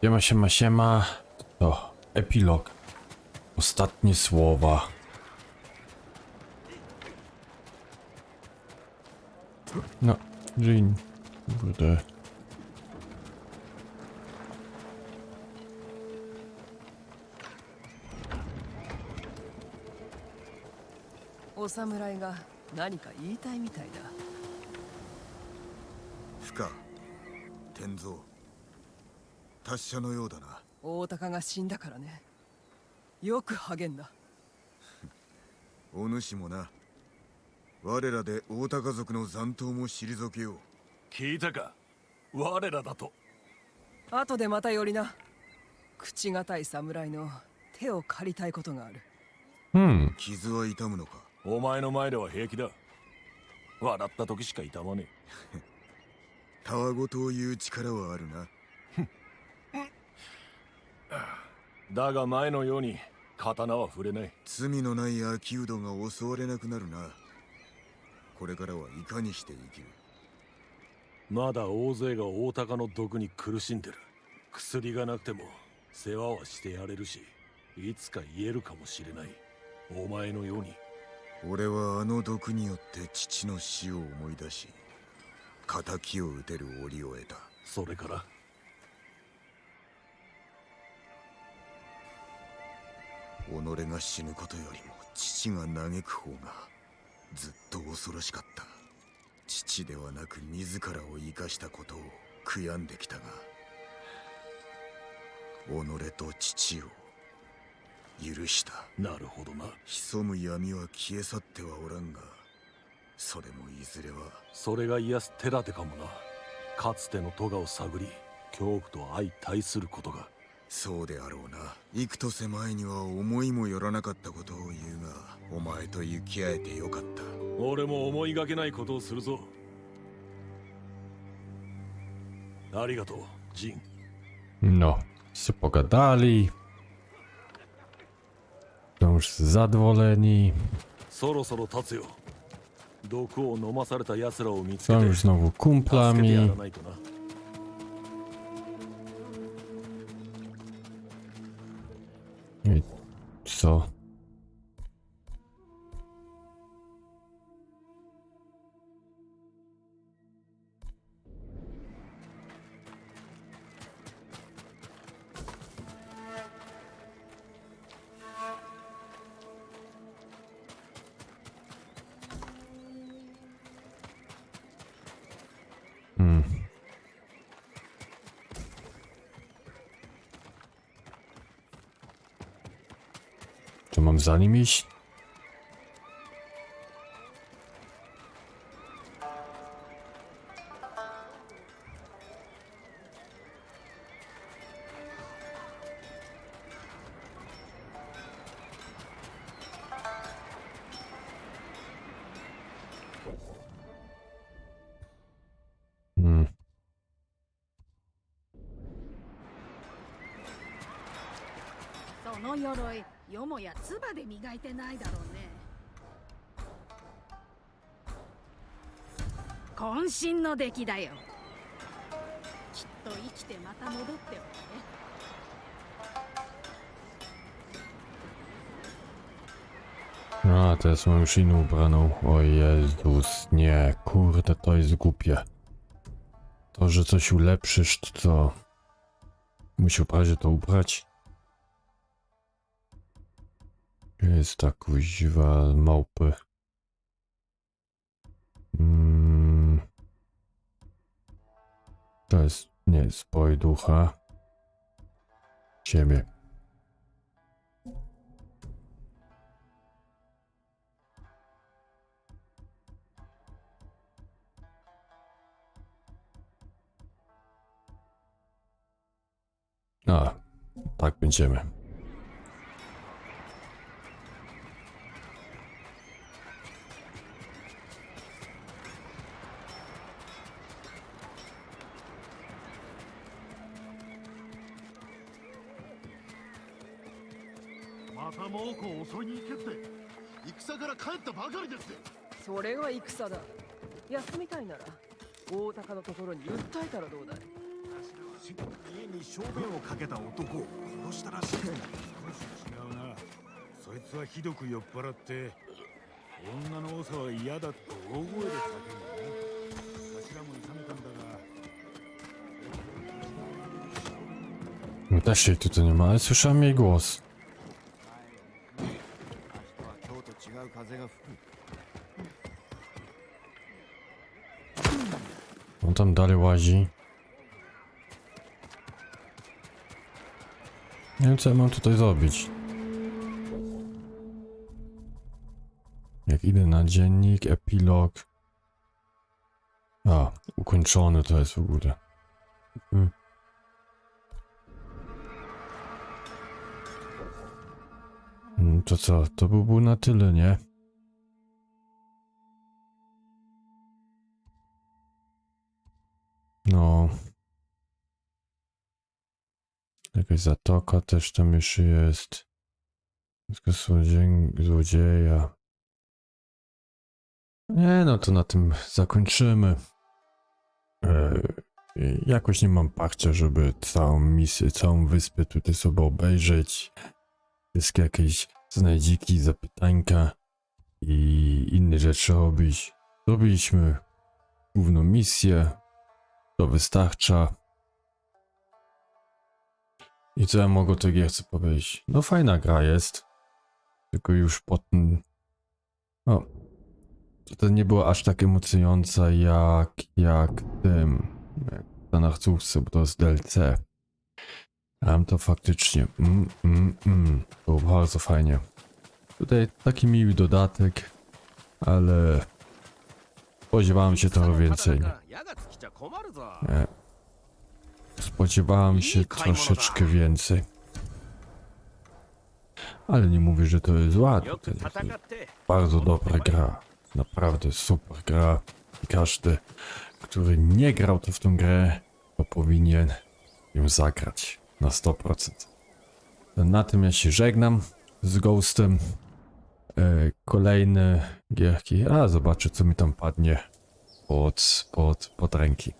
Siema, siema, siema. To epilog. Ostatnie słowa. No, dzień. Kurde. O samurai ga nanika iitai mitai da. Shuka. Tenzo. 達者のようだな。大鷹が死んだからね。よく励んだ。お主もな。我らで大高族の残党も退けよう。聞いたか？我らだと。後でまた寄りな。口堅い侍の手を借りたいことがある。Hmm. 傷は痛むのか？お前の前では平気だ。笑った時しか痛まね たわごとを言う力はあるなえだが前のように刀は触れない。罪のない秋うどが襲われなくなるな。これからはいかにして生きる。まだ大勢が大鷹の毒に苦しんでる。薬がなくても世話はしてやれるしいつか言えるかもしれない。お前のように。俺はあの毒によって父の死を思い出し仇を討てる折を得た。それから己が死ぬことよりも父が嘆く方がずっと恐ろしかった。父ではなく自らを生かしたことを悔やんできたが己と父を許した。なるほどな。潜む闇は消え去ってはおらんがそれもいずれはそれが癒す手立てかもな。かつての咎を探り恐怖と相対することがそうであろうな幾年前には思いもよらなかったことを言うがお前と行き合えてよかった俺も思いがけないことをするぞありがとうジン No, się pogadali. Są już zadowoleni. そろそろ立つよ毒を飲まされた奴らを見つけ Są て już znowu 助けてや kumplami. らないとな So To mam za nim iść? No, no, no. よもや唾で磨いてないだろうね渾身の出来だよきっと生きてまた戻っておるね A, teraz mam już inną ubraną. O Jezus, nie, kurde, to jest głupie. To, że coś ulepszysz, to co? Musiał prawie to ubrać. Jest ta kuźwa małpy. Mm. To jest, nie, spoj ducha. Ciebie. A, tak będziemy.「また猛虎を襲いに行けって。戦から帰ったばかりです。それが戦だ。休みたいなら大鷹のところに訴えたらどうだい？家に小便をかけた男を殺したらしい。少し違うな。そいつはひどく酔っ払って女の長は嫌だって大声で叫んだな頭も痛めたんだが。Jej tutaj nie ma, ale słyszałem jej głos. On tam dalej łazi. Nie wiem co ja mam tutaj zrobić. Jak idę na dziennik, epilog. A, ukończony to jest w ogóle. Mhm. Mm, To co, to by było na tyle, nie? No. Jakaś zatoka też tam jeszcze jest. Wszystko złodziej, złodzieja. Nie no, to na tym zakończymy. E, jakoś nie mam parcia, żeby całą misję, całą wyspę tutaj sobie obejrzeć. Wszystkie jakieś znajdziki, zapytańka i inne rzeczy robić. Zrobiliśmy główną misję, to wystarcza. I co ja mogę o tej powiedzieć? No fajna gra jest. Tylko już po tym... No... To nie była aż tak emocjonująca jak... jak tym... Jak ta nachcówce, bo to jest DLC. Tam to faktycznie... Mm, mm, mm. Było bardzo fajnie. Tutaj taki miły dodatek, ale... Spodziewałem się trochę więcej. Nie. Spodziewałem się troszeczkę więcej. Ale nie mówię, że to jest ładne. To jest bardzo dobra gra. Naprawdę super gra. I każdy, który nie grał to w tą grę, to powinien ją zagrać na 100%. Na tym ja się żegnam z Ghostem. E, kolejne gierki. A, zobaczę co mi tam padnie pod, pod, pod ręki.